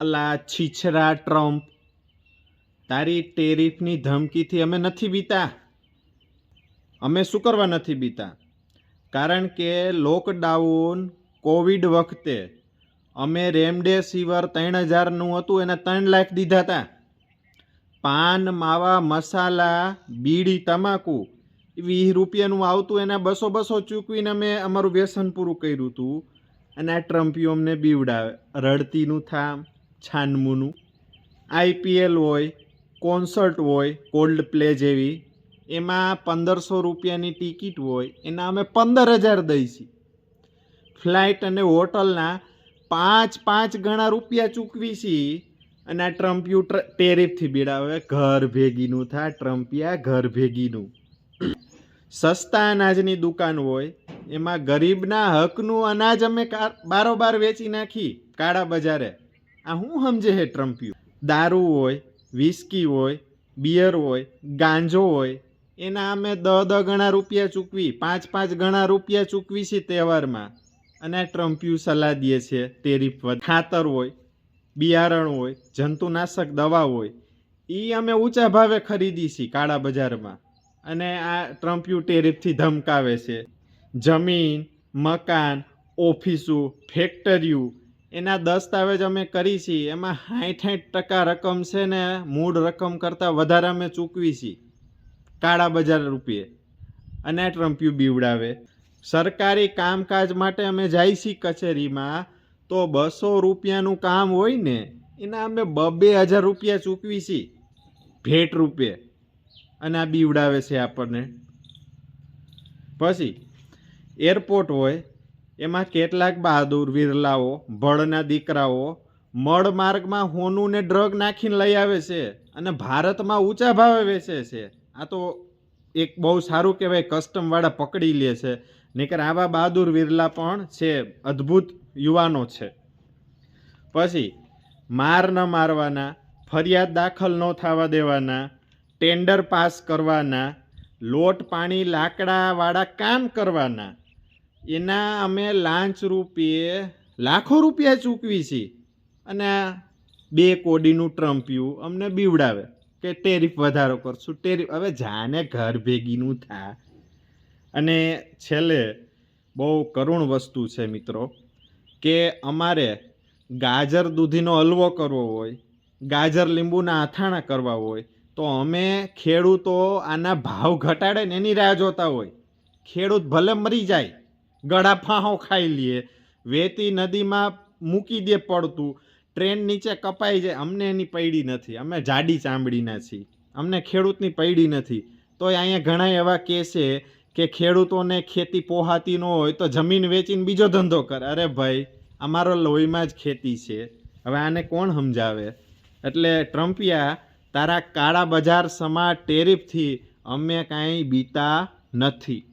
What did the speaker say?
અલા છીછરા ટ્રમ્પ, તારી ટેરિફની ધમકીથી અમે નથી બીતા. અમે શું કરવા નથી બીતા? કારણ કે લોકડાઉન કોવિડ વખતે અમે રેમડેસિવર ત્રણ હજારનું હતું, એને ત્રણ લાખ દીધા હતા પાન, માવા, મસાલા, બીડી, તમાકુ, વીસ રૂપિયાનું આવતું, એના બસો બસો ચૂકવીને અમે અમારું વ્યસન પૂરું કર્યું હતું અને આ ટ્રમ્પીઓ અમને બીવડાવે. રડતીનું થામ. છાનમુનું. આઈપીએલ હોય, કોન્સર્ટ હોય કોલ્ડ પ્લે જેવી, એમાં પંદરસો રૂપિયાની ટિકિટ હોય, એના અમે પંદર હજાર દઈશી ફ્લાઇટ અને હોટલના પાંચ પાંચ ગણા રૂપિયા ચૂકવી છીએ અને આ ટ્રમ્પ્યુ ટેરિફથી બીડાવે. ઘર ભેગીનું થાય, ટ્રમ્પિયા ઘર ભેગીનું. સસ્તા અનાજની દુકાન હોય, એમાં ગરીબના હકનું અનાજ અમે બારોબાર વેચી નાખી, કાળા બજારે. આ હું સમજે હે ટ્રમ્પિયું? દારૂ હોય વિસ્કી હોય બિયર હોય, ગાંજો હોય, એના અમે દહ દહ ગણા રૂપિયા ચૂકવી, પાંચ પાંચ ગણા રૂપિયા ચૂકવી છે તહેવારમાં. અને ટ્રમ્પિયું સલાહ દે છે ટેરિફ ખાતર હોય, બિયારણ હોય, જંતુનાશક દવા હોય એ અમે ઊંચા ભાવે ખરીદી છીએ કાળા બજારમાં. અને આ ટ્રમ્પિયું ટેરિફથી ધમકાવે છે. જમીન, મકાન, ઓફિસો, ફેક્ટરીઓ એના દસ્તાવેજ અમે કરી છીએ. એમાં સાઠ સાઠ ટકા રકમ છે ને મૂળ રકમ કરતાં વધારે અમે ચૂકવી છીએ. કાળા બજાર રૂપિયે. અને ટ્રમ્પિયું બીવડાવે. સરકારી કામકાજ માટે અમે જાય છીએ કચેરીમાં. તો બસો રૂપિયાનું કામ હોય ને, એના અમે બબે હજાર રૂપિયા ચૂકવી છીએ. ભેટ રૂપે અને આ બીવડાવે છે આપણને. પછી, એરપોર્ટ હોય. એમાં કેટલાક બહાદુર વિરલાઓ, ભળના દીકરાઓ મળ માર્ગમાં હોનું ને ડ્રગ નાખીને લઈ આવે છે અને ભારતમાં ઊંચા ભાવે વેચે છે. આ તો એક બહુ સારું કહેવાય, કસ્ટમવાળા પકડી લે છે. નહીકર આવા બહાદુર વિરલા પણ છે, અદ્ભુત યુવાનો છે. પછી, માર ન મારવાના, ફરિયાદ દાખલ ન થવા દેવાના, ટેન્ડર પાસ કરવાના, લોટ પાણી લાકડાવાળા કામ કરવાના એના અમે લાંચ રૂપિયે લાખો રૂપિયા ચૂકવી છીએ અને બે કોડીનું ટ્રમ્પ્યું અમને બીવડાવે કે ટેરિફ વધારો કરશું. ટેરિફ હવે જાને ઘર ભેગીનું થા. અને છેલ્લે બહુ કરુણ વસ્તુ છે મિત્રો, કે અમારે ગાજર દૂધીનો હલવો કરવો હોય, ગાજર લીંબુના અથાણા કરવા હોય, તો અમે ખેડૂતો આના ભાવ ઘટાડે ને એની રાહ જોતા હોય. ખેડૂત ભલે મરી જાય ગળા ફાંહો ખાઈ લે. વેતી નદીમાં મૂકી દે પડતું. ટ્રેન નીચે કપાઈ જાય. અમને એની પૈડી નથી. અમે જાડી ચામડીના છીએ. અમને ખેડૂતની પૈડી નથી. તો અહીંયા ઘણા એવા કેસે કે ખેડૂતોને ખેતી પોહાતી ન હોય તો જમીન વેચીને બીજો ધંધો કરે. અરે ભાઈ, અમારો લોહીમાં જ ખેતી છે. હવે આને કોણ સમજાવે? એટલે ટ્રમ્પિયા, તારા કાળા બજાર સમા ટેરિફથી અમે કાંઈ બીતા નથી.